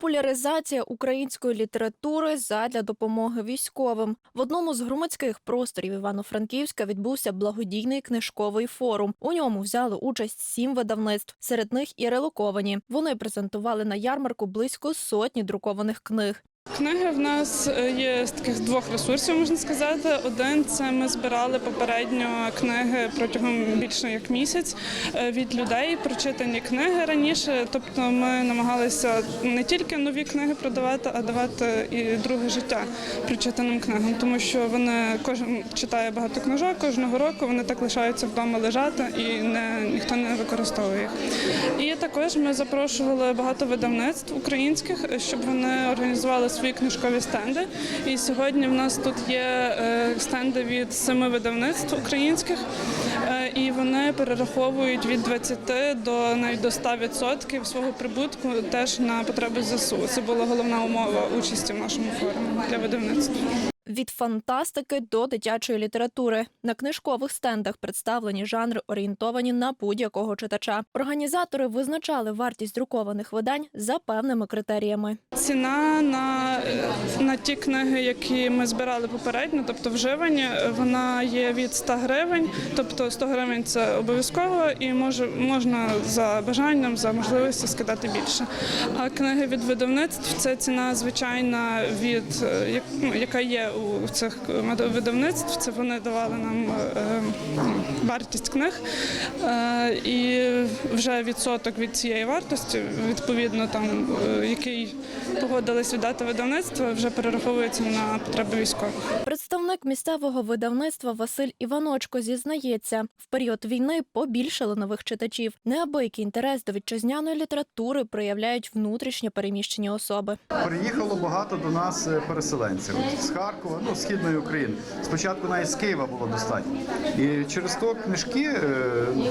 Популяризація української літератури задля допомоги військовим в одному з громадських просторів Івано-Франківська відбувся благодійний книжковий форум. У ньому взяли участь сім видавництв, серед них і релоковані. Вони презентували на ярмарку близько сотні друкованих книг. Книги в нас е, є з таких двох ресурсів, можна сказати. Один це ми збирали попередньо книги протягом більше як місяць е, від людей, прочитані книги раніше. Тобто ми намагалися не тільки нові книги продавати, а давати і друге життя прочитаним книгам, тому що вони кожен читає багато книжок кожного року. Вони так лишаються вдома лежати і не ніхто не використовує їх. І також ми запрошували багато видавництв українських, е, щоб вони організували свої книжкові стенди. І сьогодні в нас тут є е, стенди від семи видавництв українських, е, і вони перераховують від 20 до навіть до 100% свого прибутку теж на потреби ЗСУ. Це була головна умова участі в нашому форумі для видавництв. Від фантастики до дитячої літератури на книжкових стендах представлені жанри, орієнтовані на будь-якого читача. Організатори визначали вартість друкованих видань за певними критеріями. Ціна на, на ті книги, які ми збирали попередньо, тобто вживані, вона є від 100 гривень, тобто 100 гривень це обов'язково і може, можна за бажанням, за можливості скидати більше. А книги від видавництв це ціна звичайна від е, ну, яка є у цих видавництв. Це вони давали нам е, е, вартість книг. Е, І вже відсоток від цієї вартості, відповідно, там е, який погодились віддати видавництво, вже перераховується на потреби військових. Представник місцевого видавництва Василь Іваночко зізнається, в період війни побільшало нових читачів. Неабиякий інтерес до вітчизняної літератури проявляють внутрішньо переміщені особи. Приїхало багато до нас е, переселенців з Харкова, ну східної України. Спочатку навіть з Києва було достатньо. І через то книжки е,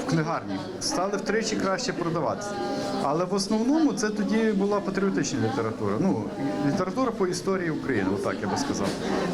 в книгарні стали втричі краще продаватися. Але в основному це тоді була патріотична література. Ну література по історії України, отак я би сказав.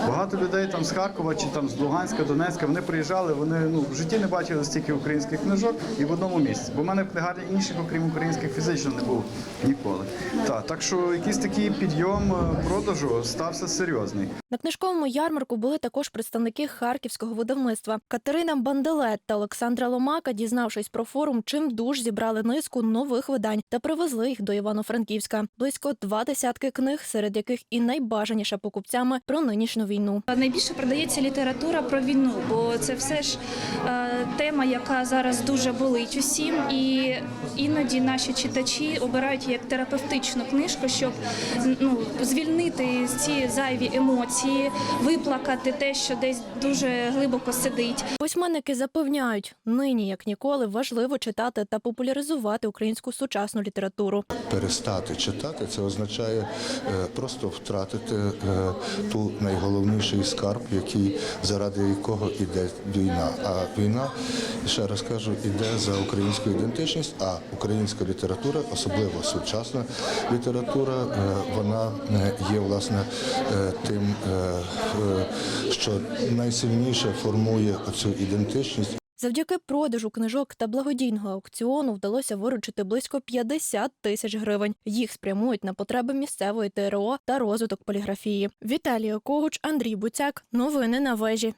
Багато людей там з Харкова чи там з Луганська, Донецька, вони приїжджали, вони ну в житті не бачили стільки українських книжок і в одному місці. Бо в мене в книгарні інших, окрім українських, фізично не було ніколи. Так, так що якийсь такий підйом е, продажу стався серйозний. На книжковому ярмарку були також представники харківського видавництва Катерина Банделет та Олександра Ломака, дізнавшись про форум, чим дуж зібрали низку нових видань та привезли їх до Івано-Франківська. Близько два десятки книг, серед яких і найбажаніша покупцями про нинішню війну. Найбільше продається література про війну, бо це все ж е, тема, яка зараз дуже болить усім, і іноді наші читачі обирають як терапевтичну книжку, щоб ну звільнити ці зайві емоції, виплакати те, що десь дуже глибоко сидить. Письменники запевняють, нині як ніколи важливо читати та популяризувати українську сучасну літературу. перестати читати, це означає е, просто втратити е, ту найголовніший скарб, який заради якого іде війна. А війна, ще раз кажу, іде за українську ідентичність, а українська література, особливо сучасна література, е, вона є власне тим, що найсильніше формує цю ідентичність. Завдяки продажу книжок та благодійного аукціону вдалося виручити близько 50 тисяч гривень. Їх спрямують на потреби місцевої ТРО та розвиток поліграфії. Віталія Когуч, Андрій Буцяк. Новини на вежі.